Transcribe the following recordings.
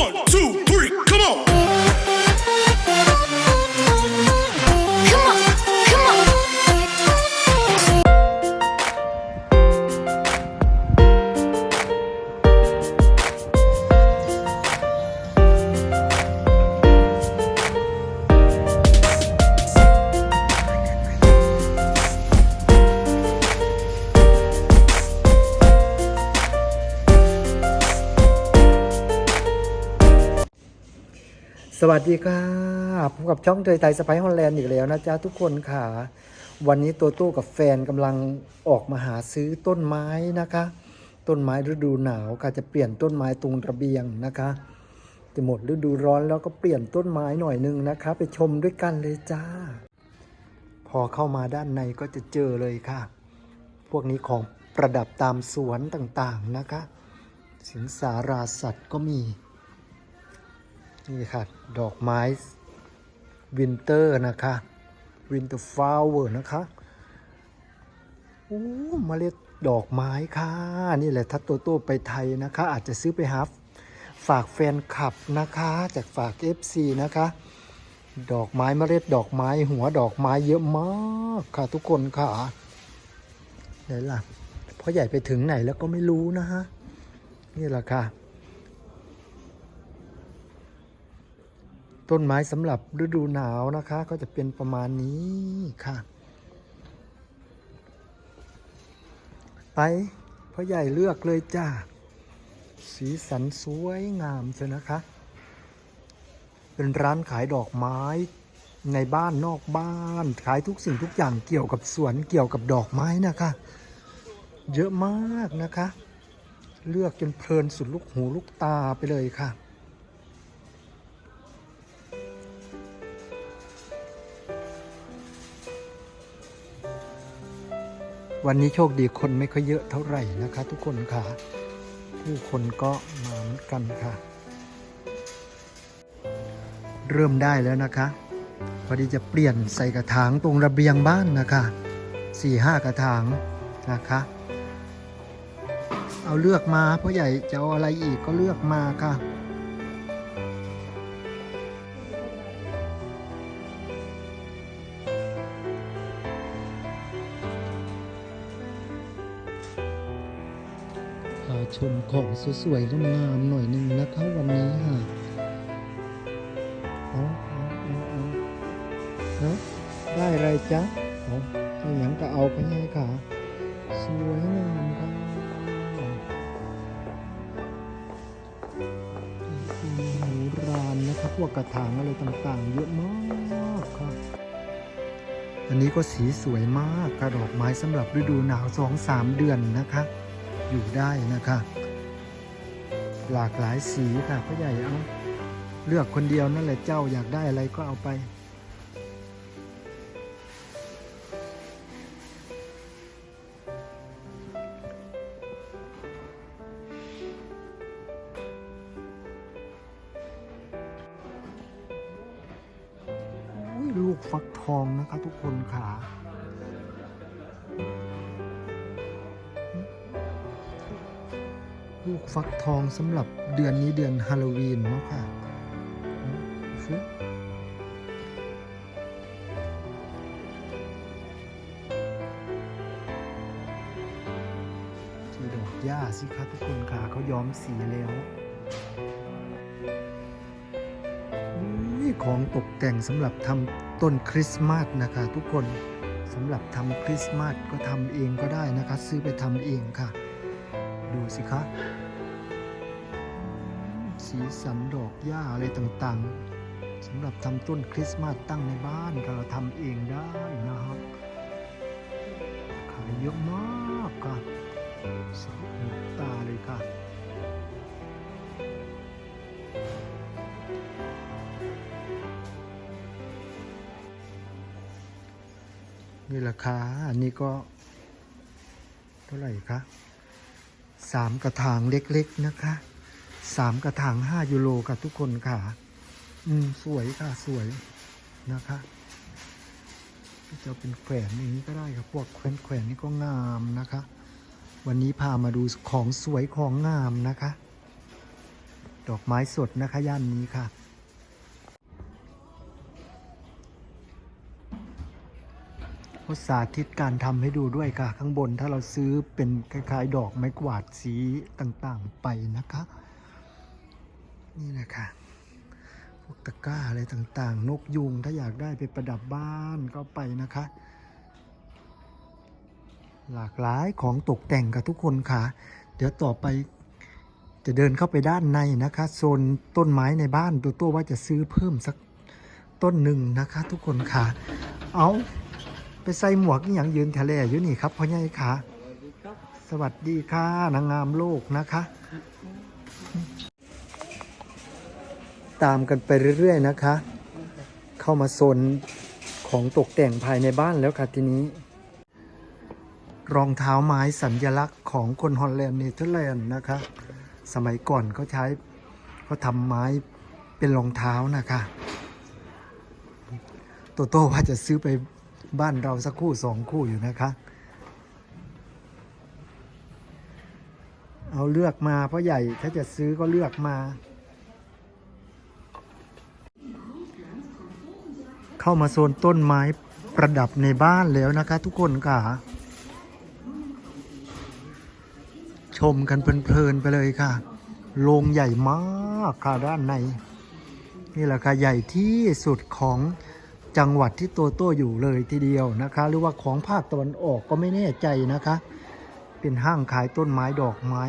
One, two, สวัสดีค่ะพบกับช่องเตยไทยสไปฮอลแลนด์อีกแล้วนะจ๊ะทุกคนค่ะ วันนี้ตัวตู้กับแฟนกำลังออกมาหาซื้อต้นไม้นะคะ ต้นไม้ฤดูหนาวค่ะจะเปลี่ยนต้นไม้ตรงระเบียงนะคะจะหมดฤดูร้อนแล้วก็เปลี่ยนต้นไม้หน่อยนึงนะคะ ไปชมด้วยกันเลยจ้า พอเข้ามาด้านในก็จะเจอเลยค่ะ พวกนี้ของประดับตามสวนต่างๆนะคะ สิงสาราสัตว์ก็มี นี่ค่ะ ดอกไม้วินเตอร์นะคะวินเตอร์ฟลาวเวอร์นะคะโอ้เมล็ดดอกไม้ค่ะ นี่แหละถ้าโตโต้ไปไทยนะคะ อาจจะซื้อไปหาฝากแฟนคลับนะคะ จากฝาก FC นะคะ ดอกไม้เมล็ดดอกไม้ หัวดอกไม้เยอะมากค่ะทุกคนค่ะไหนล่ะพ่อใหญ่ไปถึงไหนแล้วก็ไม่รู้นะฮะนี่แหละค่ะ ต้นไม้สำหรับฤดูหนาวนะคะ ก็จะเป็นประมาณนี้ค่ะ ไปพ่อใหญ่เลือกเลยจ้า สีสันสวยงามเชียวนะคะ เป็นร้านขายดอกไม้ในบ้านนอกบ้านขายทุกสิ่งทุกอย่างเกี่ยวกับสวนเกี่ยวกับดอกไม้นะคะ เยอะมากนะคะ เลือกจนเพลินสุดลูกหูลูกตาไปเลยค่ะ วันนี้โชคดีคนไม่ค่อยเยอะเท่าไหร่นะคะ ทุกคนค่ะ ผู้คนก็มาเหมือนกันค่ะ เริ่มได้แล้วนะคะ พอดีจะเปลี่ยนใส่กระถางตรงระเบียงบ้านนะคะสี่ห้ากระถางนะคะ เอาเลือกมาพ่อใหญ่จะเอาอะไรอีกก็เลือกมาค่ะ ชมของสวยๆงามๆหน่อยหนึ่งนะคะวันนี้ค่ะเอาเอาเอาเอาเนาะได้อะไรจ๊ะเอาถ้าอย่างก็เอาไปให้ค่ะ สวยงามค่ะหมูรานนะคะพวกกระถางอะไรต่างๆ เยอะมากค่ะอันนี้ก็สีสวยมากกระดอกไม้สำหรับฤดูหนาวสองสามเดือนนะคะ อยู่ได้นะคะ หลากหลายสีค่ะพ่อใหญ่เอาเลือกคนเดียวนั่นแหละเจ้าอยากได้อะไรก็เอาไปอุ๊ยลูกฟักทองนะคะทุกคนค่ะ ลูกฟักทองสำหรับเดือนนี้เดือนฮาโลวีนเนาะค่ะอืมฟึที่ดอกหญ้าสิคะทุกคนค่ะเขาย้อมสีแล้วนี่ของตกแต่งสำหรับทำต้นคริสต์มาสนะคะทุกคนสำหรับทำคริสต์มาสก็ทำเองก็ได้นะคะ ซื้อไปทำเองค่ะ ดูสิคะ สีสันดอกหญ้าอะไรต่างๆสำหรับทำต้นคริสต์มาสตั้งในบ้านก็เราทำเองได้นะครับ ขายเยอะมากค่ะสวยหมดตาเลยค่ะนี่ราคาอันนี้ก็เท่าไหร่คะ สามกระถางเล็กๆนะคะสามกระถางห้ายูโรค่ะทุกคนค่ะ อืม สวยค่ะสวยนะคะจะเป็นแขวนอย่างนี้ก็ได้ครับพวกแขวนแขวนนี่ก็งามนะคะ วันนี้พามาดูของสวยของงามนะคะ ดอกไม้สดนะคะย่านนี้ค่ะ เขาสาธิตการทำให้ดูด้วยค่ะ ข้างบนถ้าเราซื้อเป็นคล้ายๆ ดอกไม้กวาดสีต่างๆไปนะคะ นี่นะคะพวกตะกร้าอะไรต่างๆ นกยุงถ้าอยากได้ไปประดับบ้านก็ไปนะคะ หลากหลายของตกแต่งกับทุกคนค่ะ เดี๋ยวต่อไปจะเดินเข้าไปด้านในนะคะโซนต้นไม้ในบ้านตัวตัวว่าจะซื้อเพิ่มสักต้นหนึ่งนะคะ ทุกคนค่ะ เอา ไปใส่หมวกอย่างยืนทะเลอยู่นี่ครับพ่อใหญ่ค่ะสวัสดีค่ะนางงามโลกนะคะ ตามกันไปเรื่อยๆนะคะ เข้ามาโซนของตกแต่งภายในบ้านแล้วค่ะทีนี้ รองเท้าไม้สัญญลักษณ์ของคนฮอลแลนด์เนเธอร์แลนด์นะคะ สมัยก่อนเขาใช้เขาทำไม้เป็นรองเท้านะคะ โตโต้ว่าจะซื้อไป บ้านเราสักคู่สองคู่อยู่นะคะ เอาเลือกมาเพราะใหญ่ถ้าจะซื้อก็เลือกมา เข้ามาโซนต้นไม้ประดับในบ้านแล้วนะคะ ทุกคนค่ะ ชมกันเพลินๆไปเลยค่ะโรงใหญ่มากค่ะด้านใน นี่แหละค่ะใหญ่ที่สุดของ จังหวัดที่โตโต้อยู่เลยทีเดียวนะคะ หรือว่าของภาคตะวันออกก็ไม่แน่ใจนะคะ เป็นห้างขายต้นไม้ดอกไม้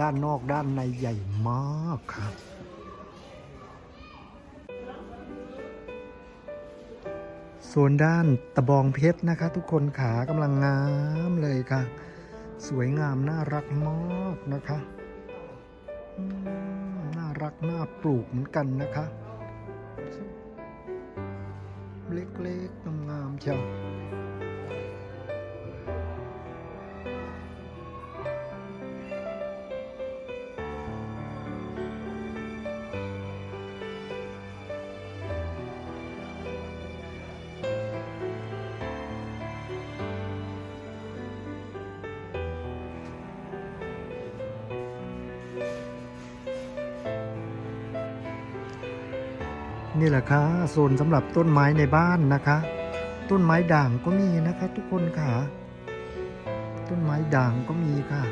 ด้านนอกด้านในใหญ่มากค่ะส่วนด้านตะบองเพชรนะคะ ทุกคนขากำลังงามเลยค่ะ สวยงามน่ารักมากนะคะน่ารักน่าปลูกเหมือนกันนะคะ เล็กๆงามๆเชียว นี่แหละค่ะโซนสำหรับต้นไม้ในบ้านนะคะ ต้นไม้ด่างก็มีนะคะ ทุกคนค่ะ ต้นไม้ด่างก็มีค่ะ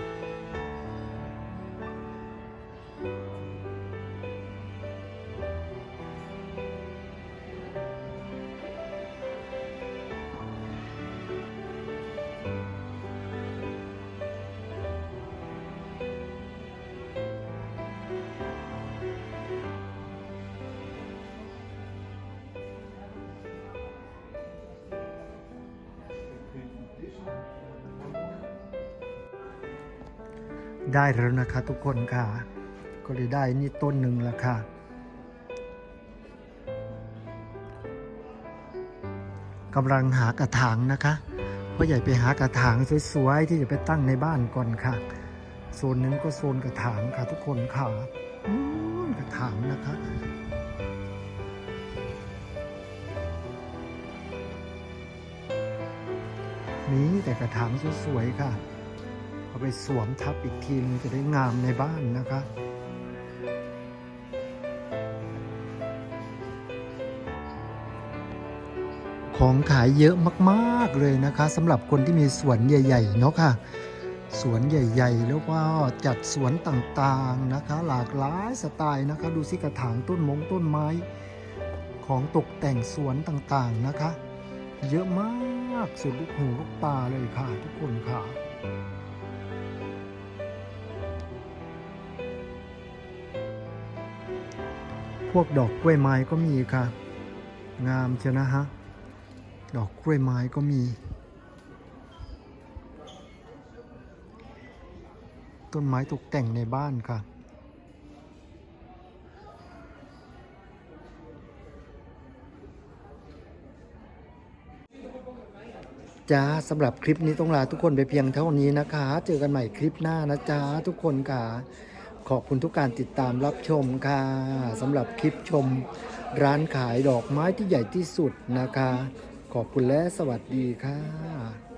ได้แล้วนะคะทุกคนค่ะ ก็เลยได้นี่ต้นหนึ่งแล้วค่ะ กำลังหากระถางนะคะพ่อใหญ่ไปหากระถางสวยๆที่จะไปตั้งในบ้านก่อนค่ะ โซนหนึงก็โซนกระถางค่ะทุกคนค่ะกระถางนะคะมีแต่กระถางสวยๆค่ะ เอาไปสวมทับอีกทีนึงจะได้งามในบ้านนะคะของขายเยอะมาก ๆ เลยนะคะสำหรับคนที่มีสวนใหญ่ ๆ เนาะค่ะ สวนใหญ่ ๆ แล้วก็จัดสวนต่างๆนะคะ หลากหลายสไตล์นะคะ ดูสิกระถางต้นมงต้นไม้ ของตกแต่งสวนต่างๆนะคะ เยอะมากสุดลูกหูลูกตาเลยค่ะ ทุกคนค่ะ พวกดอกกล้วยไม้ก็มีค่ะ งามเชียวนะฮะ ดอกกล้วยไม้ก็มี ต้นไม้ตกแต่งในบ้านค่ะ จ้าสำหรับคลิปนี้ต้องลาทุกคนไปเพียงเท่านี้นะคะ เจอกันใหม่คลิปหน้านะจ๊ะทุกคนค่ะ ขอบคุณทุกการติดตามรับชมค่ะสำหรับคลิปชม ร้านขายดอกไม้ที่ใหญ่ที่สุดนะคะ ขอบคุณและสวัสดีค่ะ